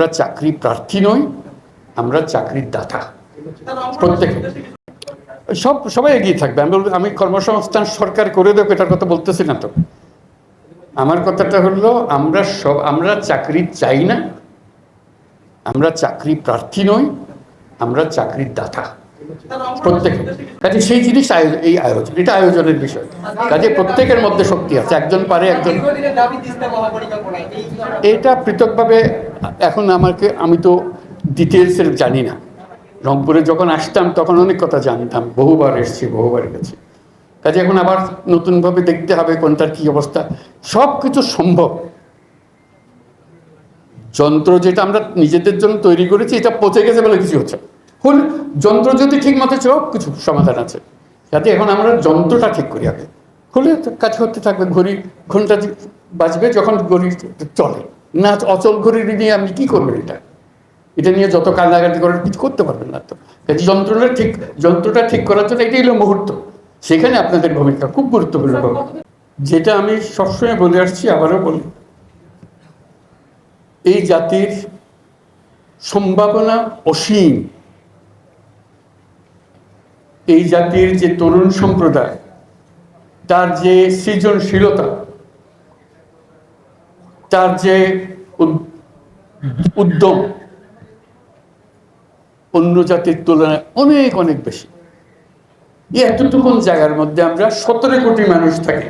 আমরা চাকরি প্রার্থী নই, আমরা চাকরির দাতা। প্রত্যেকে। সব, সবাই এগিয়ে থাকবে। আমি বলব, আমি কর্মসংস্থান সরকার করে দেবো, এটার কথা বলতেছি না তো। আমার কথাটা হলো, আমরা সব, আমরা চাকরি চাই না, আমরা চাকরি প্রার্থী নই, আমরা চাকরির দাতা। প্রত্যেকে। কাজে সেই জিনিস আয়োজন এই আয়োজন এটা আয়োজনের বিষয়। কাজে প্রত্যেকের মধ্যে শক্তি আছে একজন পারে একজন এটা পৃথকভাবে এখন আমাকে আমি তো ডিটেলসের জানি না। রংপুরে যখন আসতাম তখন অনেক কথা জানতাম বহুবার এসেছি বহুবার গেছি। কাজে এখন আবার নতুনভাবে দেখতে হবে কোনটার কি অবস্থা। সব কিছু সম্ভব। যন্ত্র যেটা আমরা নিজেদের জন্য তৈরি করেছি এটা পচে গেছে বলে কিছু হচ্ছে। হল যন্ত্র যদি ঠিক মতো সব কিছু সমাধান আছে। যাতে এখন আমরা যন্ত্রটা ঠিক করি আগে। হলে কাজ করতে থাকবে, ঘড়ি, ঘণ্টা বাজবে যখন ঘড়ি চলে। না, অচল ঘড়ি নিয়ে আপনি কি করবেন এটা? এটা নিয়ে যত কান্নাকাটি করেন কিছু করতে পারবেন না তো। কাজে যন্ত্রটা ঠিক যন্ত্রটা ঠিক করার জন্য এটাই হলো মুহূর্ত। সেখানে আপনাদের ভূমিকা খুব গুরুত্বপূর্ণ যেটা আমি সবসময় বলে আসছি, আবারও বলি। এই জাতির সম্ভাবনা অসীম। এই জাতির যে তরুণ সম্প্রদায়, তার যে সৃজনশীলতা, তার যে উদ- উদ্যম, অন্য জাতির তুলনায় অনেক অনেক বেশি। এতটুকুন জায়গার মধ্যে আমরা সতেরো কোটি মানুষ থাকি।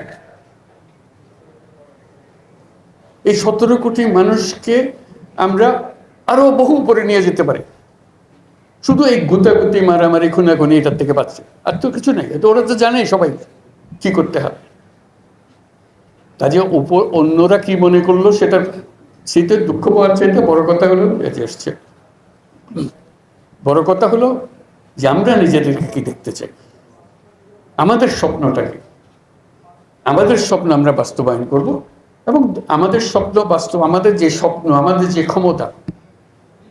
এই সতেরো কোটি মানুষকে আমরা আরও বহু উপরে নিয়ে যেতে পারি। শুধু এই গুতাগুতি, মারামারি, খুনাখুনি এটার থেকে পাচ্ছে আর তো কিছু নেই। তো ওরা তো জানে সবাই কি করতে হবে কাজে উপর অন্যরা কি মনে করল সেটা শীতের দুঃখ পাওয়ার চাইতে বড় কথা হলো বেঁচে এসছে বড় কথা হলো যে আমরা নিজেদেরকে কি দেখতে চাই? আমাদের স্বপ্নটা কি? আমাদের স্বপ্ন আমরা বাস্তবায়ন করব এবং আমাদের স্বপ্ন বাস্তব, আমাদের যে স্বপ্ন, আমাদের যে ক্ষমতা,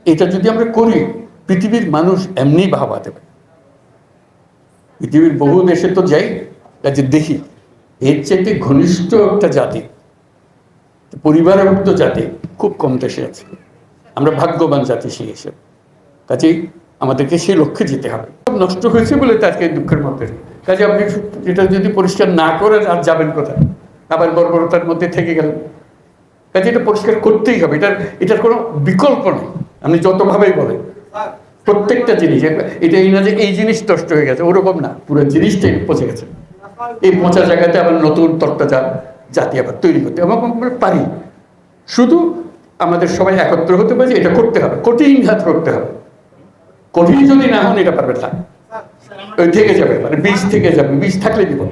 এটা যদি আমরা করি পৃথিবীর মানুষ এমনি ভাবা দেবে। পৃথিবীর বহু দেশে তো যাই, কাজে দেখি, এর চাইতে ঘনিষ্ঠ একটা জাতি পরিবারভুক্ত জাতি খুব কম দেশে আছে। আমরা ভাগ্যবান জাতি সেই হিসেবে। কাজেই আমাদেরকে সেই লক্ষ্যে যেতে হবে। নষ্ট হয়েছে বলে তাকে দুঃখের মধ্যে কাজে আপনি এটা যদি পরিষ্কার না করেন, আর যাবেন কোথায়? আবার বর্বরতার মধ্যে থেকে গেলেন। কাজে এটা পরিষ্কার করতেই হবে। এটার এটার কোনো বিকল্প নেই। আপনি যতভাবেই বলেন প্রত্যেকটা জিনিস এটা এই না যে এই জিনিস নষ্ট হয়ে গেছে, ওরকম না, পুরো জিনিসটাই পচে গেছে। এই পচা জায়গাতে আবার নতুন তত্ত্বজা জাতি আবার তৈরি করতে এবং পারি। শুধু আমাদের সবাই একত্র হতে পারে এটা করতে হবে, কঠিন ঘাত করতে হবে। কঠিন যদি না হন, এটা পারবে না। থেকে যাবে মানে বীজ থেকে যাবে বীজ থাকলে বিপদ